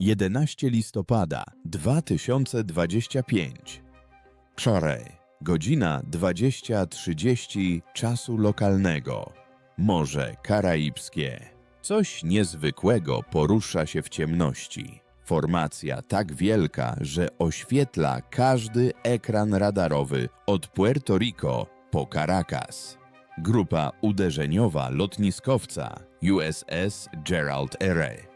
11 listopada 2025. Wczoraj, godzina 20.30 czasu lokalnego. Morze Karaibskie. Coś niezwykłego porusza się w ciemności. Formacja tak wielka, że oświetla każdy ekran radarowy od Puerto Rico po Caracas. Grupa uderzeniowa lotniskowca USS Gerald R.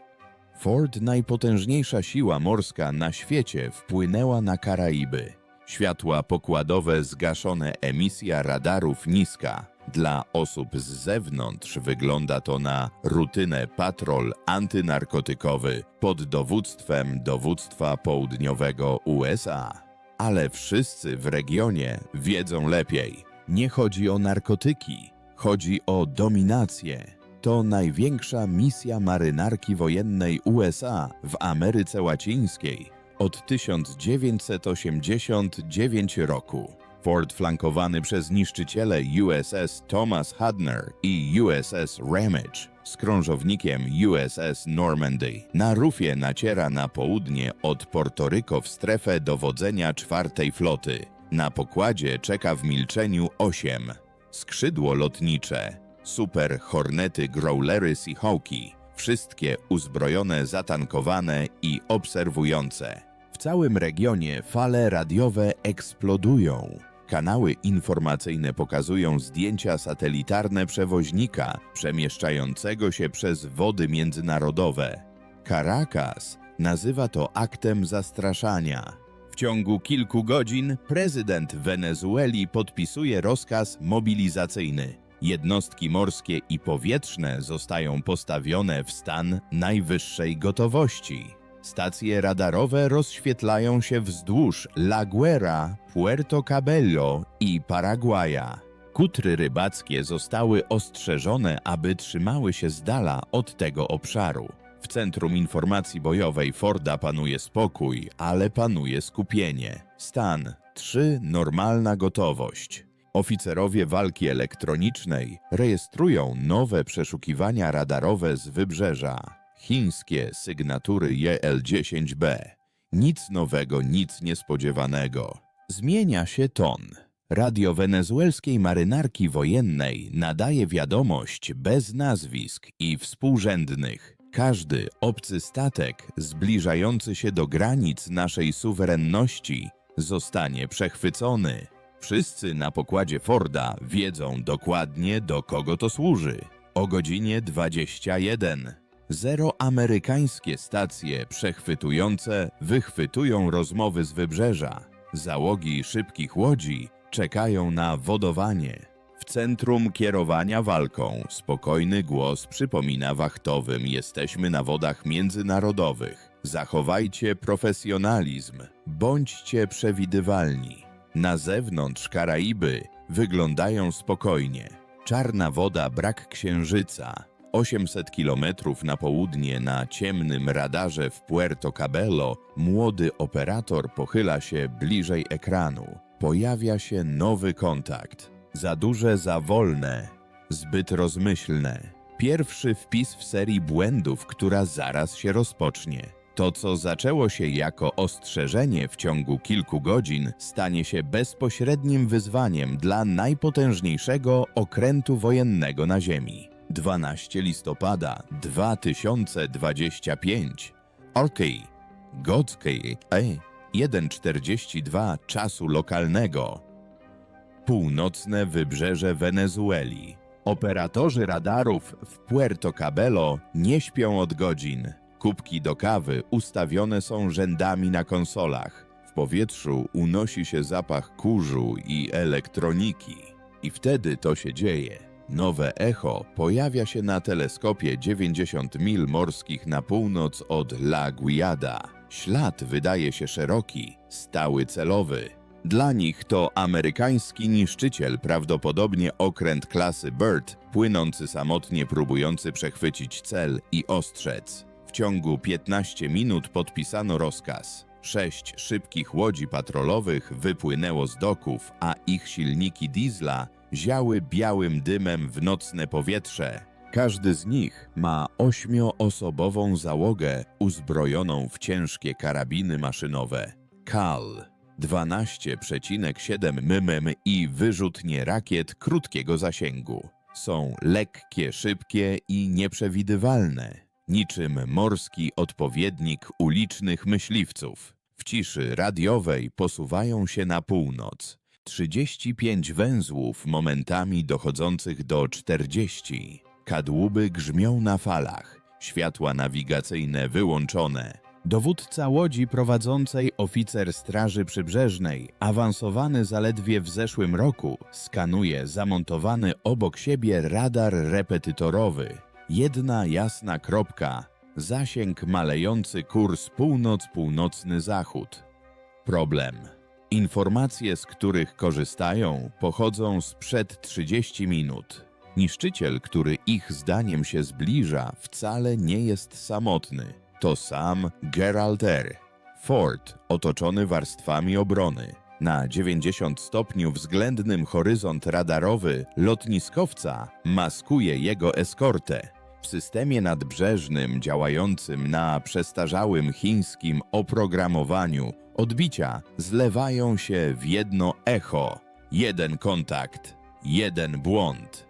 Ford, najpotężniejsza siła morska na świecie, wpłynęła na Karaiby. Światła pokładowe zgaszone, emisja radarów niska. Dla osób z zewnątrz wygląda to na rutynę patrol antynarkotykowy pod dowództwem dowództwa południowego USA. Ale wszyscy w regionie wiedzą lepiej. Nie chodzi o narkotyki, chodzi o dominację. To największa misja marynarki wojennej USA w Ameryce Łacińskiej od 1989 roku. Fort flankowany przez niszczyciele USS Thomas Hudner i USS Ramage z krążownikiem USS Normandy na rufie naciera na południe od Portoryko w strefę dowodzenia czwartej floty. Na pokładzie czeka w milczeniu 8. Skrzydło lotnicze, super hornety Growlery Seahawki, wszystkie uzbrojone, zatankowane i obserwujące. W całym regionie fale radiowe eksplodują. Kanały informacyjne pokazują zdjęcia satelitarne przewoźnika przemieszczającego się przez wody międzynarodowe. Caracas nazywa to aktem zastraszania. W ciągu kilku godzin prezydent Wenezueli podpisuje rozkaz mobilizacyjny. Jednostki morskie i powietrzne zostają postawione w stan najwyższej gotowości. Stacje radarowe rozświetlają się wzdłuż La Guera, Puerto Cabello i Paragwaja. Kutry rybackie zostały ostrzeżone, aby trzymały się z dala od tego obszaru. W centrum informacji bojowej Forda panuje spokój, ale panuje skupienie. Stan 3. Normalna gotowość. Oficerowie walki elektronicznej rejestrują nowe przeszukiwania radarowe z wybrzeża. Chińskie sygnatury JL-10B. Nic nowego, nic niespodziewanego. Zmienia się ton. Radio wenezuelskiej marynarki wojennej nadaje wiadomość bez nazwisk i współrzędnych. Każdy obcy statek zbliżający się do granic naszej suwerenności zostanie przechwycony. Wszyscy na pokładzie Forda wiedzą dokładnie do kogo to służy. O godzinie 21. Zero amerykańskie stacje przechwytujące wychwytują rozmowy z wybrzeża. Załogi szybkich łodzi czekają na wodowanie. W centrum kierowania walką spokojny głos przypomina wachtowym: Jesteśmy na wodach międzynarodowych. Zachowajcie profesjonalizm, bądźcie przewidywalni. Na zewnątrz Karaiby wyglądają spokojnie. Czarna woda, brak księżyca. 800 kilometrów na południe na ciemnym radarze w Puerto Cabello młody operator pochyla się bliżej ekranu. Pojawia się nowy kontakt. Za duże, za wolne, zbyt rozmyślne. Pierwszy wpis w serii błędów, która zaraz się rozpocznie. To, co zaczęło się jako ostrzeżenie w ciągu kilku godzin, stanie się bezpośrednim wyzwaniem dla najpotężniejszego okrętu wojennego na Ziemi. 12 listopada 2025. Orkey, Godzkey, E, 1.42 czasu lokalnego. Północne wybrzeże Wenezueli. Operatorzy radarów w Puerto Cabello nie śpią od godzin. Kubki do kawy ustawione są rzędami na konsolach. W powietrzu unosi się zapach kurzu i elektroniki. I wtedy to się dzieje. Nowe echo pojawia się na teleskopie 90 mil morskich na północ od La Guiada. Ślad wydaje się szeroki, stały celowy. Dla nich to amerykański niszczyciel, prawdopodobnie okręt klasy Bird, płynący samotnie próbujący przechwycić cel i ostrzec. Ciągu 15 minut podpisano rozkaz. Sześć szybkich łodzi patrolowych wypłynęło z doków, a ich silniki diesla ziały białym dymem w nocne powietrze. Każdy z nich ma ośmioosobową załogę uzbrojoną w ciężkie karabiny maszynowe. KAL 12,7 mm i wyrzutnie rakiet krótkiego zasięgu. Są lekkie, szybkie i nieprzewidywalne, niczym morski odpowiednik ulicznych myśliwców. W ciszy radiowej posuwają się na północ. 35 węzłów momentami dochodzących do 40. Kadłuby grzmią na falach, światła nawigacyjne wyłączone. Dowódca łodzi prowadzącej oficer Straży Przybrzeżnej, awansowany zaledwie w zeszłym roku, skanuje zamontowany obok siebie radar repetytorowy. Jedna jasna kropka, zasięg malejący kurs północ-północny zachód. Problem. Informacje, z których korzystają, pochodzą sprzed 30 minut. Niszczyciel, który ich zdaniem się zbliża, wcale nie jest samotny. To sam Gerald R. Ford, otoczony warstwami obrony. Na 90 stopniu względnym horyzont radarowy lotniskowca maskuje jego eskortę. W systemie nadbrzeżnym działającym na przestarzałym chińskim oprogramowaniu odbicia zlewają się w jedno echo. Jeden kontakt, jeden błąd.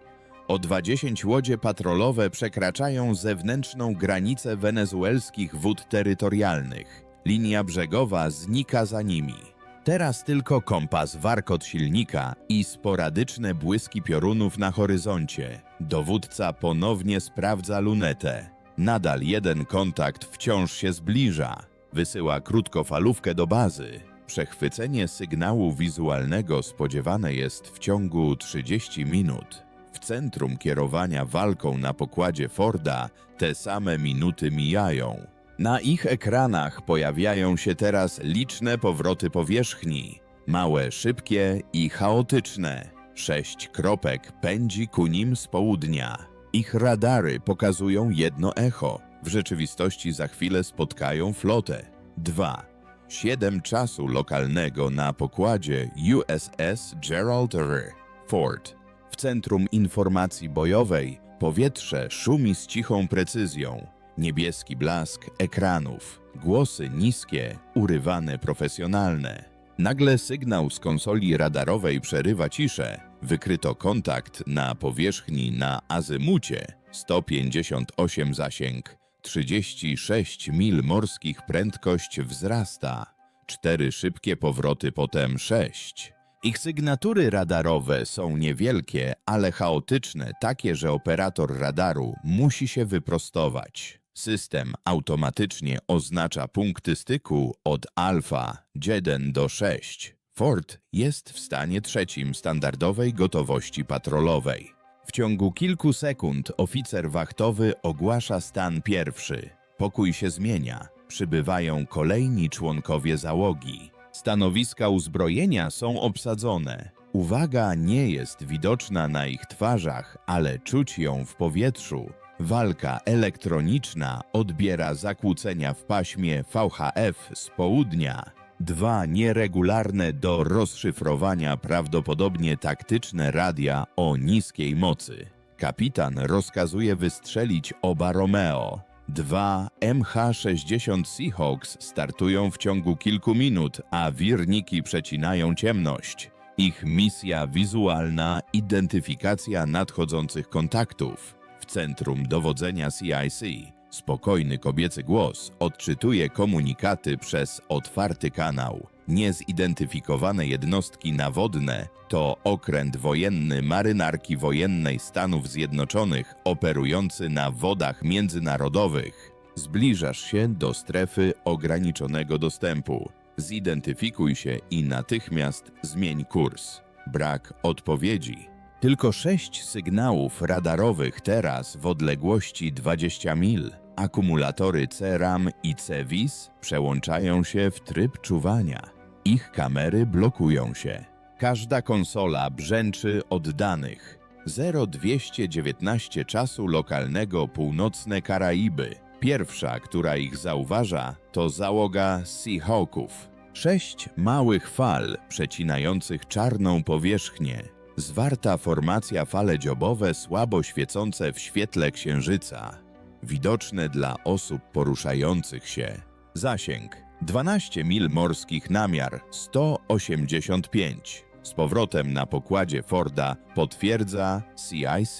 O 20 łodzie patrolowe przekraczają zewnętrzną granicę wenezuelskich wód terytorialnych. Linia brzegowa znika za nimi. Teraz tylko kompas warkot silnika i sporadyczne błyski piorunów na horyzoncie. Dowódca ponownie sprawdza lunetę. Nadal jeden kontakt wciąż się zbliża. Wysyła krótkofalówkę do bazy. Przechwycenie sygnału wizualnego spodziewane jest w ciągu 30 minut. W centrum kierowania walką na pokładzie Forda te same minuty mijają. Na ich ekranach pojawiają się teraz liczne powroty powierzchni. Małe, szybkie i chaotyczne. Sześć kropek pędzi ku nim z południa. Ich radary pokazują jedno echo. W rzeczywistości za chwilę spotkają flotę. Dwa. Siedem czasu lokalnego na pokładzie USS Gerald R. Ford. W centrum informacji bojowej powietrze szumi z cichą precyzją. Niebieski blask ekranów, głosy niskie, urywane profesjonalne. Nagle sygnał z konsoli radarowej przerywa ciszę. Wykryto kontakt na powierzchni na azymucie 158 zasięg, 36 mil morskich prędkość wzrasta. Cztery szybkie powroty, potem sześć. Ich sygnatury radarowe są niewielkie, ale chaotyczne, takie, że operator radaru musi się wyprostować. System automatycznie oznacza punkty styku od alfa 1 do 6. Ford jest w stanie trzecim standardowej gotowości patrolowej. W ciągu kilku sekund oficer wachtowy ogłasza stan pierwszy. Pokój się zmienia. Przybywają kolejni członkowie załogi. Stanowiska uzbrojenia są obsadzone. Uwaga nie jest widoczna na ich twarzach, ale czuć ją w powietrzu. Walka elektroniczna odbiera zakłócenia w paśmie VHF z południa. Dwa nieregularne do rozszyfrowania prawdopodobnie taktyczne radia o niskiej mocy. Kapitan rozkazuje wystrzelić oba Romeo. Dwa MH-60 Seahawks startują w ciągu kilku minut, a wirniki przecinają ciemność. Ich misja wizualna identyfikacja nadchodzących kontaktów. W centrum dowodzenia CIC spokojny kobiecy głos odczytuje komunikaty przez otwarty kanał. Niezidentyfikowane jednostki nawodne to okręt wojenny marynarki wojennej Stanów Zjednoczonych operujący na wodach międzynarodowych. Zbliżasz się do strefy ograniczonego dostępu. Zidentyfikuj się i natychmiast zmień kurs. Brak odpowiedzi. Tylko sześć sygnałów radarowych teraz w odległości 20 mil. Akumulatory CRAM i CVIS przełączają się w tryb czuwania. Ich kamery blokują się. Każda konsola brzęczy od danych. 0219 czasu lokalnego północne Karaiby. Pierwsza, która ich zauważa, to załoga Seahawków. Sześć małych fal przecinających czarną powierzchnię. Zwarta formacja fale dziobowe słabo świecące w świetle księżyca. Widoczne dla osób poruszających się. Zasięg 12 mil morskich namiar 185. Z powrotem na pokładzie Forda potwierdza CIC.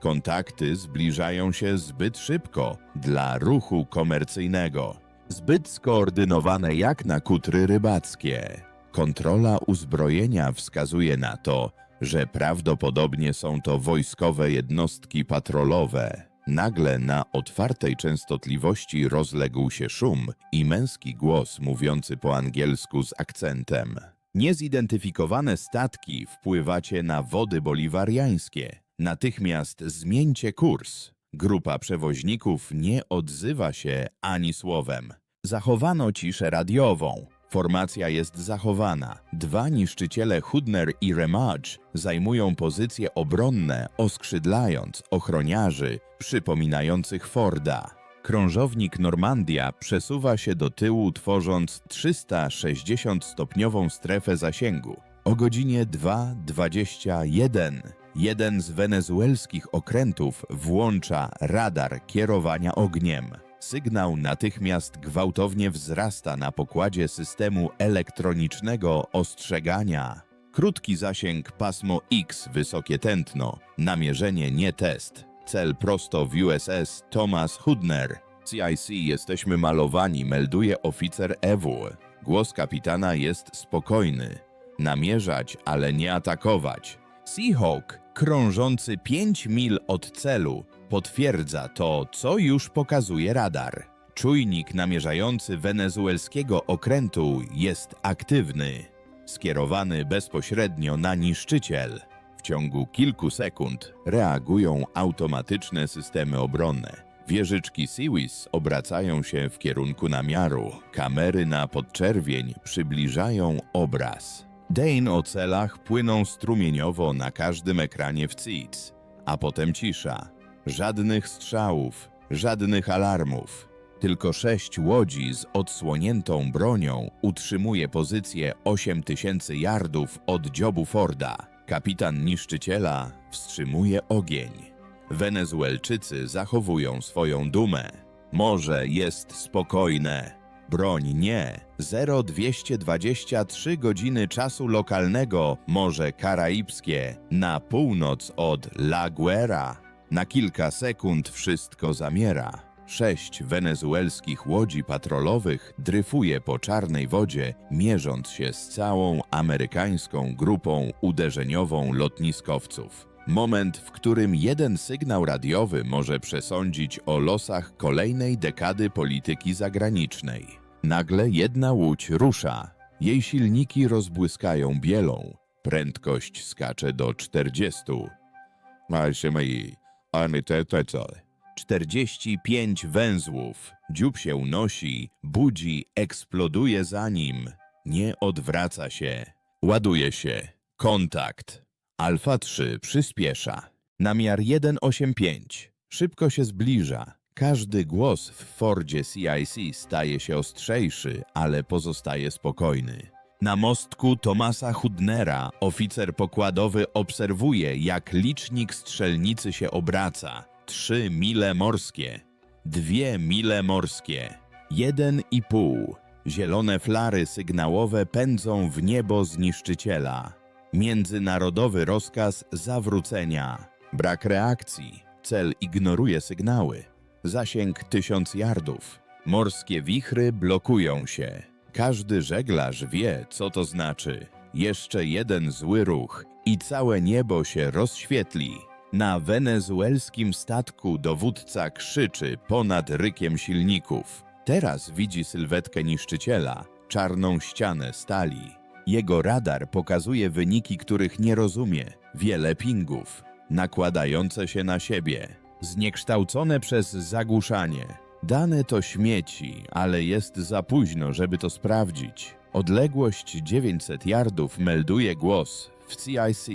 Kontakty zbliżają się zbyt szybko dla ruchu komercyjnego. Zbyt skoordynowane jak na kutry rybackie. Kontrola uzbrojenia wskazuje na to, że prawdopodobnie są to wojskowe jednostki patrolowe. Nagle na otwartej częstotliwości rozległ się szum i męski głos mówiący po angielsku z akcentem. Niezidentyfikowane statki wpływacie na wody boliwariańskie. Natychmiast zmieńcie kurs. Grupa przewoźników nie odzywa się ani słowem. Zachowano ciszę radiową. Formacja jest zachowana. Dwa niszczyciele Hudner i Remage zajmują pozycje obronne, oskrzydlając ochroniarzy przypominających Forda. Krążownik Normandia przesuwa się do tyłu, tworząc 360-stopniową strefę zasięgu. O godzinie 2.21 jeden z wenezuelskich okrętów włącza radar kierowania ogniem. Sygnał natychmiast gwałtownie wzrasta na pokładzie systemu elektronicznego ostrzegania. Krótki zasięg pasmo X, wysokie tętno. Namierzenie nie test. Cel prosto w USS Thomas Hudner. CIC jesteśmy malowani, melduje oficer EW. Głos kapitana jest spokojny. Namierzać, ale nie atakować. Seahawk, krążący 5 mil od celu, potwierdza to, co już pokazuje radar. Czujnik namierzający wenezuelskiego okrętu jest aktywny, skierowany bezpośrednio na niszczyciel. W ciągu kilku sekund reagują automatyczne systemy obronne. Wieżyczki Siwis obracają się w kierunku namiaru. Kamery na podczerwień przybliżają obraz. Dane o celach płyną strumieniowo na każdym ekranie w CITS, a potem cisza. Żadnych strzałów, żadnych alarmów. Tylko sześć łodzi z odsłoniętą bronią utrzymuje pozycję 8000 yardów od dziobu Forda. Kapitan niszczyciela wstrzymuje ogień. Wenezuelczycy zachowują swoją dumę. Morze jest spokojne. Broń nie. 0223 godziny czasu lokalnego Morze Karaibskie na północ od La Guera. Na kilka sekund wszystko zamiera. Sześć wenezuelskich łodzi patrolowych dryfuje po czarnej wodzie, mierząc się z całą amerykańską grupą uderzeniową lotniskowców. Moment, w którym jeden sygnał radiowy może przesądzić o losach kolejnej dekady polityki zagranicznej. Nagle jedna łódź rusza. Jej silniki rozbłyskają bielą. Prędkość skacze do 40. Maszymy ani te te co. 45 węzłów. Dziób się unosi, budzi, eksploduje za nim. Nie odwraca się. Ładuje się. Kontakt. Alfa 3 przyspiesza. Namiar 185. Szybko się zbliża. Każdy głos w Fordzie CIC staje się ostrzejszy, ale pozostaje spokojny. Na mostku Tomasa Hudnera oficer pokładowy obserwuje, jak licznik strzelnicy się obraca. Trzy mile morskie, dwie mile morskie, jeden i pół. Zielone flary sygnałowe pędzą w niebo zniszczyciela. Międzynarodowy rozkaz zawrócenia. Brak reakcji. Cel ignoruje sygnały. Zasięg tysiąc yardów. Morskie wichry blokują się. Każdy żeglarz wie, co to znaczy. Jeszcze jeden zły ruch i całe niebo się rozświetli. Na wenezuelskim statku dowódca krzyczy ponad rykiem silników. Teraz widzi sylwetkę niszczyciela, czarną ścianę stali. Jego radar pokazuje wyniki, których nie rozumie. Wiele pingów, nakładające się na siebie, zniekształcone przez zagłuszanie. Dane to śmieci, ale jest za późno, żeby to sprawdzić. Odległość 900 yardów melduje głos w CIC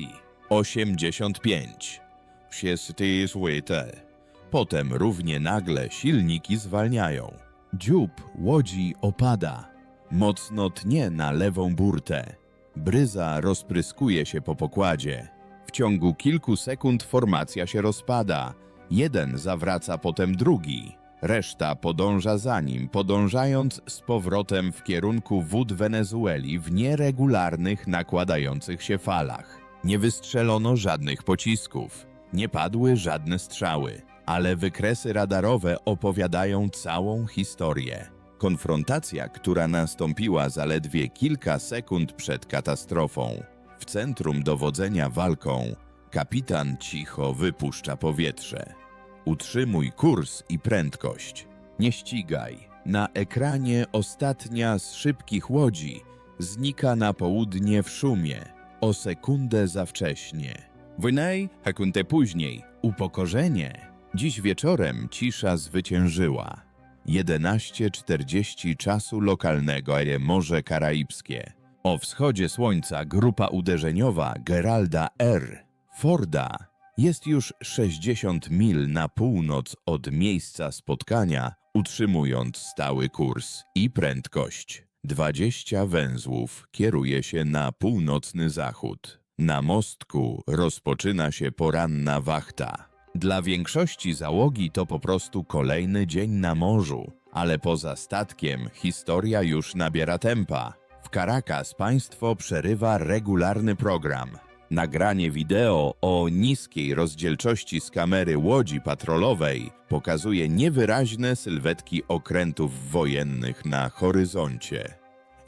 85. Wszyscy słyte. Potem równie nagle silniki zwalniają. Dziób łodzi opada. Mocno tnie na lewą burtę. Bryza rozpryskuje się po pokładzie. W ciągu kilku sekund formacja się rozpada. Jeden zawraca potem drugi. Reszta podąża za nim, podążając z powrotem w kierunku wód Wenezueli w nieregularnych, nakładających się falach. Nie wystrzelono żadnych pocisków, nie padły żadne strzały, ale wykresy radarowe opowiadają całą historię. Konfrontacja, która nastąpiła zaledwie kilka sekund przed katastrofą. W centrum dowodzenia walką kapitan cicho wypuszcza powietrze. Utrzymuj kurs i prędkość. Nie ścigaj. Na ekranie ostatnia z szybkich łodzi znika na południe w szumie. O sekundę za wcześnie. Wynej, sekundę później. Upokorzenie. Dziś wieczorem cisza zwyciężyła. 11.40 czasu lokalnego Morze Karaibskie. O wschodzie słońca grupa uderzeniowa Geralda R. Forda jest już 60 mil na północ od miejsca spotkania, utrzymując stały kurs i prędkość. 20 węzłów kieruje się na północny zachód. Na mostku rozpoczyna się poranna wachta. Dla większości załogi to po prostu kolejny dzień na morzu, ale poza statkiem historia już nabiera tempa. W Caracas państwo przerywa regularny program. Nagranie wideo o niskiej rozdzielczości z kamery łodzi patrolowej pokazuje niewyraźne sylwetki okrętów wojennych na horyzoncie.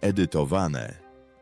Edytowane,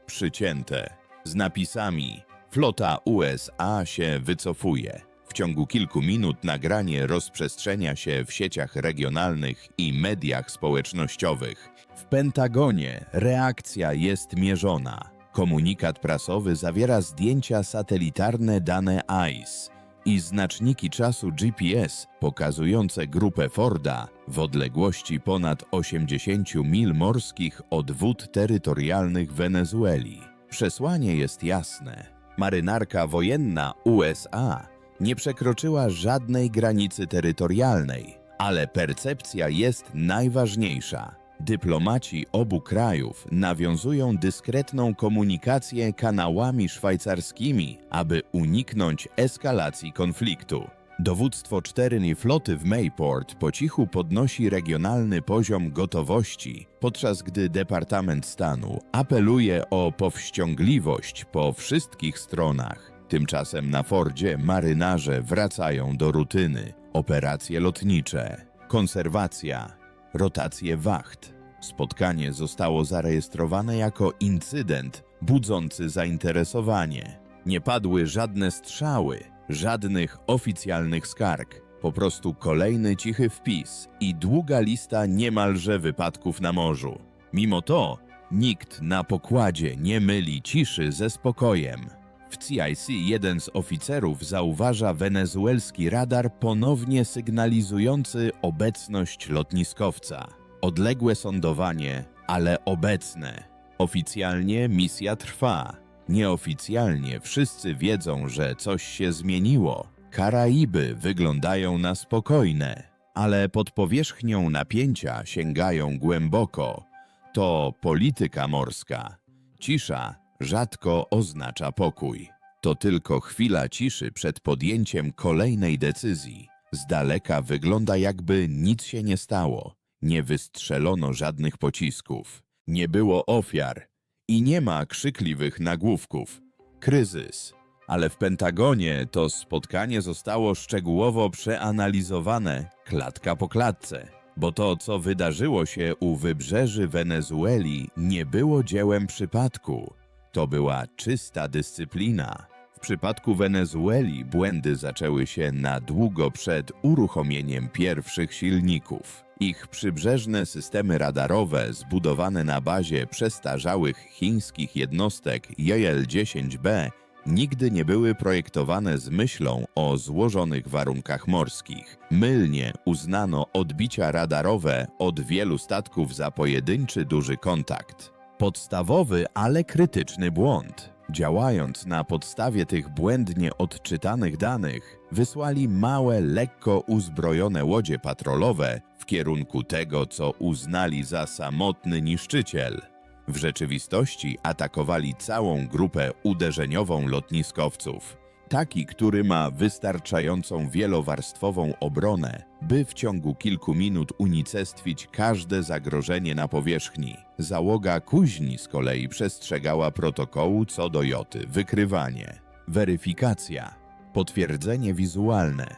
przycięte, z napisami Flota USA się wycofuje. W ciągu kilku minut nagranie rozprzestrzenia się w sieciach regionalnych i mediach społecznościowych. W Pentagonie reakcja jest mierzona. Komunikat prasowy zawiera zdjęcia satelitarne dane ICE i znaczniki czasu GPS pokazujące grupę Forda w odległości ponad 80 mil morskich od wód terytorialnych Wenezueli. Przesłanie jest jasne. Marynarka wojenna USA nie przekroczyła żadnej granicy terytorialnej, ale percepcja jest najważniejsza. Dyplomaci obu krajów nawiązują dyskretną komunikację kanałami szwajcarskimi, aby uniknąć eskalacji konfliktu. Dowództwo czteryni floty w Mayport po cichu podnosi regionalny poziom gotowości, podczas gdy Departament Stanu apeluje o powściągliwość po wszystkich stronach. Tymczasem na Fordzie marynarze wracają do rutyny, operacje lotnicze, konserwacja, rotacje wacht. Spotkanie zostało zarejestrowane jako incydent budzący zainteresowanie. Nie padły żadne strzały, żadnych oficjalnych skarg. Po prostu kolejny cichy wpis i długa lista niemalże wypadków na morzu. Mimo to nikt na pokładzie nie myli ciszy ze spokojem. W CIC jeden z oficerów zauważa wenezuelski radar ponownie sygnalizujący obecność lotniskowca. Odległe sądowanie, ale obecne. Oficjalnie misja trwa. Nieoficjalnie wszyscy wiedzą, że coś się zmieniło. Karaiby wyglądają na spokojne, ale pod powierzchnią napięcia sięgają głęboko. To polityka morska. Cisza rzadko oznacza pokój. To tylko chwila ciszy przed podjęciem kolejnej decyzji. Z daleka wygląda jakby nic się nie stało. Nie wystrzelono żadnych pocisków. Nie było ofiar. I nie ma krzykliwych nagłówków. Kryzys. Ale w Pentagonie to spotkanie zostało szczegółowo przeanalizowane klatka po klatce. Bo to, co wydarzyło się u wybrzeży Wenezueli, nie było dziełem przypadku. To była czysta dyscyplina. W przypadku Wenezueli błędy zaczęły się na długo przed uruchomieniem pierwszych silników. Ich przybrzeżne systemy radarowe zbudowane na bazie przestarzałych chińskich jednostek JL-10B nigdy nie były projektowane z myślą o złożonych warunkach morskich. Mylnie uznano odbicia radarowe od wielu statków za pojedynczy duży kontakt. Podstawowy, ale krytyczny błąd. Działając na podstawie tych błędnie odczytanych danych, wysłali małe, lekko uzbrojone łodzie patrolowe w kierunku tego, co uznali za samotny niszczyciel. W rzeczywistości atakowali całą grupę uderzeniową lotniskowców. Taki, który ma wystarczającą wielowarstwową obronę, by w ciągu kilku minut unicestwić każde zagrożenie na powierzchni. Załoga kuźni z kolei przestrzegała protokołu co do joty, wykrywanie, weryfikacja, potwierdzenie wizualne,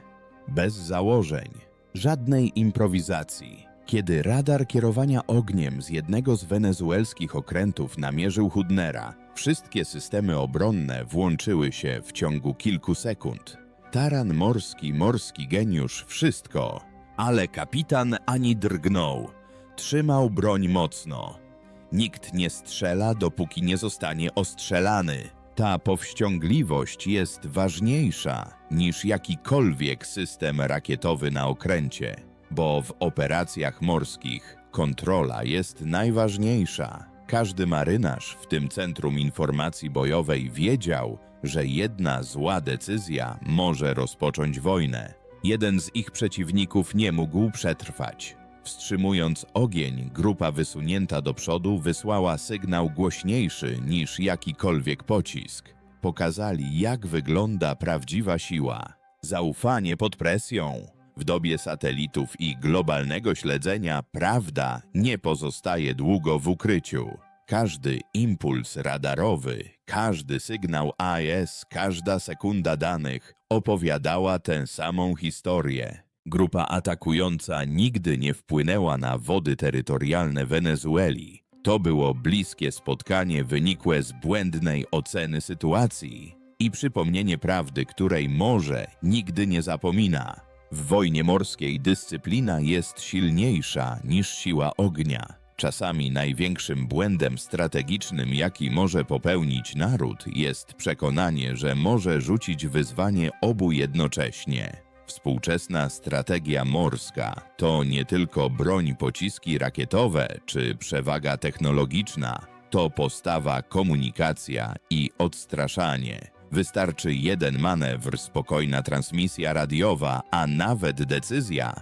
bez założeń, żadnej improwizacji. Kiedy radar kierowania ogniem z jednego z wenezuelskich okrętów namierzył Hudnera, wszystkie systemy obronne włączyły się w ciągu kilku sekund. Taran morski, morski geniusz, wszystko. Ale kapitan ani drgnął. Trzymał broń mocno. Nikt nie strzela, dopóki nie zostanie ostrzelany. Ta powściągliwość jest ważniejsza niż jakikolwiek system rakietowy na okręcie, bo w operacjach morskich kontrola jest najważniejsza. Każdy marynarz w tym centrum informacji bojowej wiedział, że jedna zła decyzja może rozpocząć wojnę. Jeden z ich przeciwników nie mógł przetrwać. Wstrzymując ogień, grupa wysunięta do przodu wysłała sygnał głośniejszy niż jakikolwiek pocisk. Pokazali, jak wygląda prawdziwa siła. Zaufanie pod presją. W dobie satelitów i globalnego śledzenia prawda nie pozostaje długo w ukryciu. Każdy impuls radarowy, każdy sygnał AES, każda sekunda danych opowiadała tę samą historię. Grupa atakująca nigdy nie wpłynęła na wody terytorialne Wenezueli. To było bliskie spotkanie wynikłe z błędnej oceny sytuacji i przypomnienie prawdy, której morze nigdy nie zapomina. W wojnie morskiej dyscyplina jest silniejsza niż siła ognia. Czasami największym błędem strategicznym, jaki może popełnić naród, jest przekonanie, że może rzucić wyzwanie obu jednocześnie. Współczesna strategia morska to nie tylko broń, pociski rakietowe czy przewaga technologiczna, to postawa, komunikacja i odstraszanie. Wystarczy jeden manewr, spokojna transmisja radiowa, a nawet decyzja.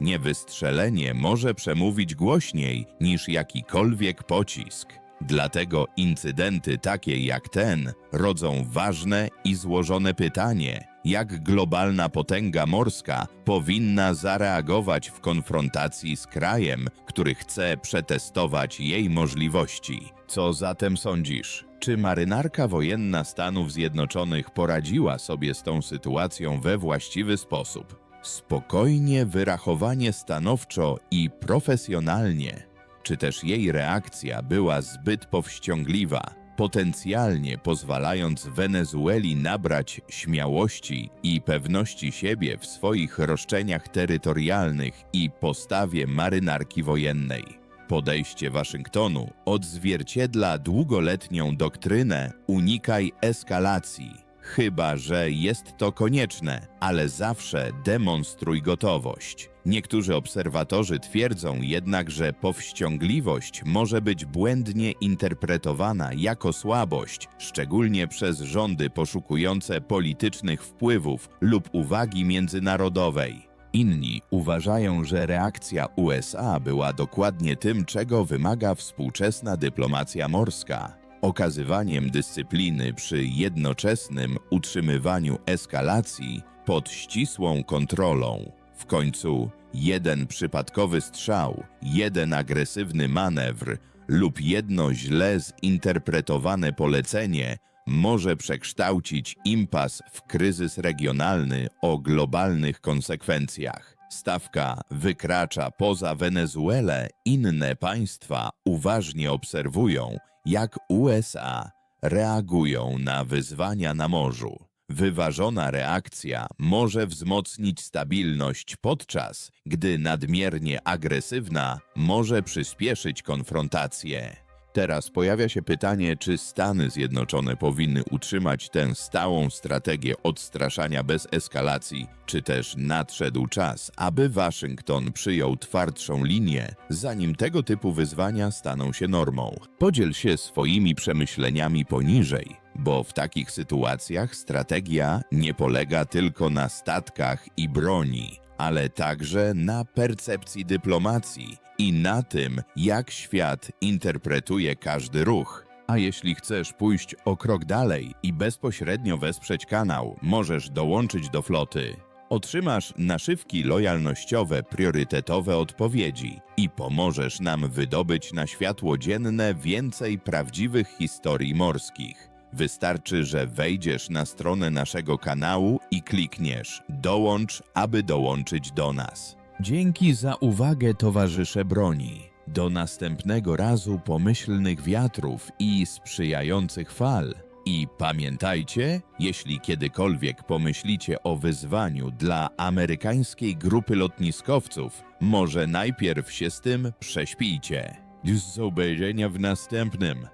Niewystrzelenie może przemówić głośniej niż jakikolwiek pocisk. Dlatego incydenty takie jak ten rodzą ważne i złożone pytanie, jak globalna potęga morska powinna zareagować w konfrontacji z krajem, który chce przetestować jej możliwości. Co zatem sądzisz? Czy marynarka wojenna Stanów Zjednoczonych poradziła sobie z tą sytuacją we właściwy sposób? Spokojnie, wyrachowanie stanowczo i profesjonalnie. Czy też jej reakcja była zbyt powściągliwa, potencjalnie pozwalając Wenezueli nabrać śmiałości i pewności siebie w swoich roszczeniach terytorialnych i postawie marynarki wojennej? Podejście Waszyngtonu odzwierciedla długoletnią doktrynę unikaj eskalacji, chyba że jest to konieczne, ale zawsze demonstruj gotowość. Niektórzy obserwatorzy twierdzą jednak, że powściągliwość może być błędnie interpretowana jako słabość, szczególnie przez rządy poszukujące politycznych wpływów lub uwagi międzynarodowej. Inni uważają, że reakcja USA była dokładnie tym, czego wymaga współczesna dyplomacja morska okazywaniem dyscypliny przy jednoczesnym utrzymywaniu eskalacji pod ścisłą kontrolą. W końcu jeden przypadkowy strzał, jeden agresywny manewr lub jedno źle zinterpretowane polecenie może przekształcić impas w kryzys regionalny o globalnych konsekwencjach. Stawka wykracza poza Wenezuelę, inne państwa uważnie obserwują, jak USA reagują na wyzwania na morzu. Wyważona reakcja może wzmocnić stabilność, podczas gdy nadmiernie agresywna może przyspieszyć konfrontację. Teraz pojawia się pytanie, czy Stany Zjednoczone powinny utrzymać tę stałą strategię odstraszania bez eskalacji, czy też nadszedł czas, aby Waszyngton przyjął twardszą linię, zanim tego typu wyzwania staną się normą. Podziel się swoimi przemyśleniami poniżej, bo w takich sytuacjach strategia nie polega tylko na statkach i broni, ale także na percepcji dyplomacji i na tym, jak świat interpretuje każdy ruch. A jeśli chcesz pójść o krok dalej i bezpośrednio wesprzeć kanał, możesz dołączyć do floty. Otrzymasz naszywki lojalnościowe priorytetowe odpowiedzi i pomożesz nam wydobyć na światło dzienne więcej prawdziwych historii morskich. Wystarczy, że wejdziesz na stronę naszego kanału i klikniesz Dołącz, aby dołączyć do nas. Dzięki za uwagę, towarzysze broni. Do następnego razu pomyślnych wiatrów i sprzyjających fal. I pamiętajcie, jeśli kiedykolwiek pomyślicie o wyzwaniu dla amerykańskiej grupy lotniskowców, może najpierw się z tym prześpijcie. Do zobaczenia w następnym.